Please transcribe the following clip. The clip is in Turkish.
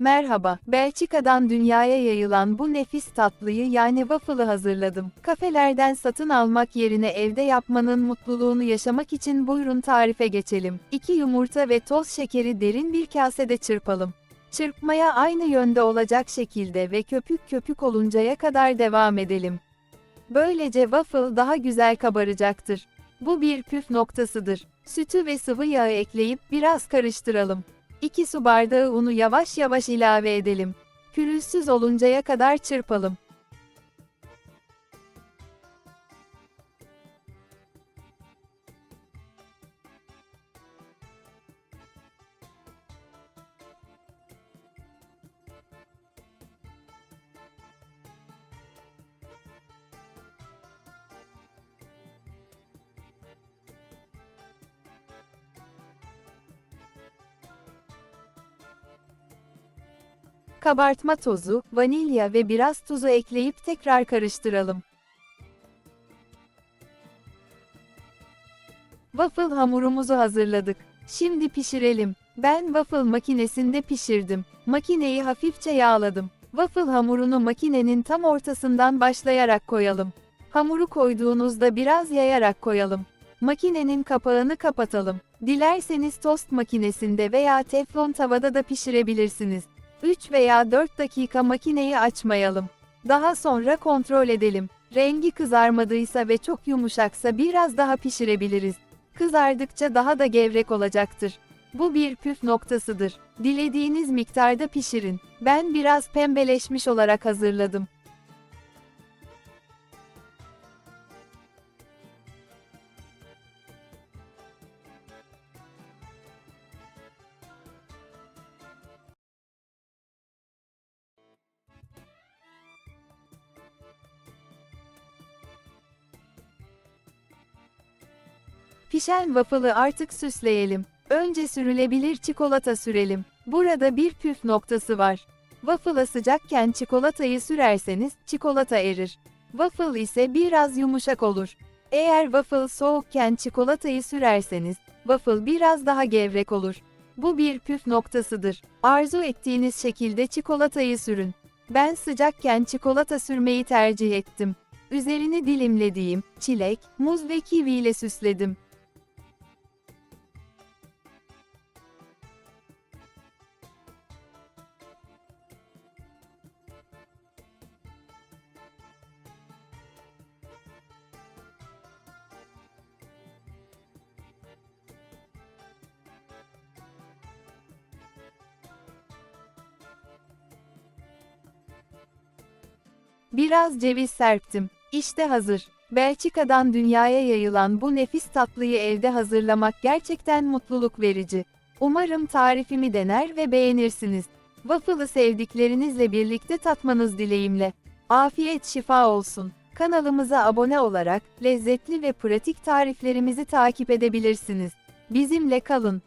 Merhaba, Belçika'dan dünyaya yayılan bu nefis tatlıyı yani waffle'ı hazırladım. Kafelerden satın almak yerine evde yapmanın mutluluğunu yaşamak için buyurun tarife geçelim. 2 yumurta ve toz şekeri derin bir kasede çırpalım. Çırpmaya aynı yönde olacak şekilde ve köpük köpük oluncaya kadar devam edelim. Böylece waffle daha güzel kabaracaktır. Bu bir püf noktasıdır. Sütü ve sıvı yağı ekleyip biraz karıştıralım. 2 su bardağı unu yavaş yavaş ilave edelim. Pürüzsüz oluncaya kadar çırpalım. Kabartma tozu, vanilya ve biraz tuzu ekleyip tekrar karıştıralım. Waffle hamurumuzu hazırladık. Şimdi pişirelim. Ben waffle makinesinde pişirdim. Makineyi hafifçe yağladım. Waffle hamurunu makinenin tam ortasından başlayarak koyalım. Hamuru koyduğunuzda biraz yayarak koyalım. Makinenin kapağını kapatalım. Dilerseniz tost makinesinde veya teflon tavada da pişirebilirsiniz. 3 veya 4 dakika makineyi açmayalım. Daha sonra kontrol edelim. Rengi kızarmadıysa ve çok yumuşaksa biraz daha pişirebiliriz. Kızardıkça daha da gevrek olacaktır. Bu bir püf noktasıdır. Dilediğiniz miktarda pişirin. Ben biraz pembeleşmiş olarak hazırladım. Pişen waffle'ı artık süsleyelim. Önce sürülebilir çikolata sürelim. Burada bir püf noktası var. Waffle'a sıcakken çikolatayı sürerseniz çikolata erir. Waffle ise biraz yumuşak olur. Eğer waffle soğukken çikolatayı sürerseniz waffle biraz daha gevrek olur. Bu bir püf noktasıdır. Arzu ettiğiniz şekilde çikolatayı sürün. Ben sıcakken çikolata sürmeyi tercih ettim. Üzerini dilimlediğim çilek, muz ve kivi ile süsledim. Biraz ceviz serptim. İşte hazır. Belçika'dan dünyaya yayılan bu nefis tatlıyı evde hazırlamak gerçekten mutluluk verici. Umarım tarifimi dener ve beğenirsiniz. Waffle'ı sevdiklerinizle birlikte tatmanız dileğimle. Afiyet şifa olsun. Kanalımıza abone olarak lezzetli ve pratik tariflerimizi takip edebilirsiniz. Bizimle kalın.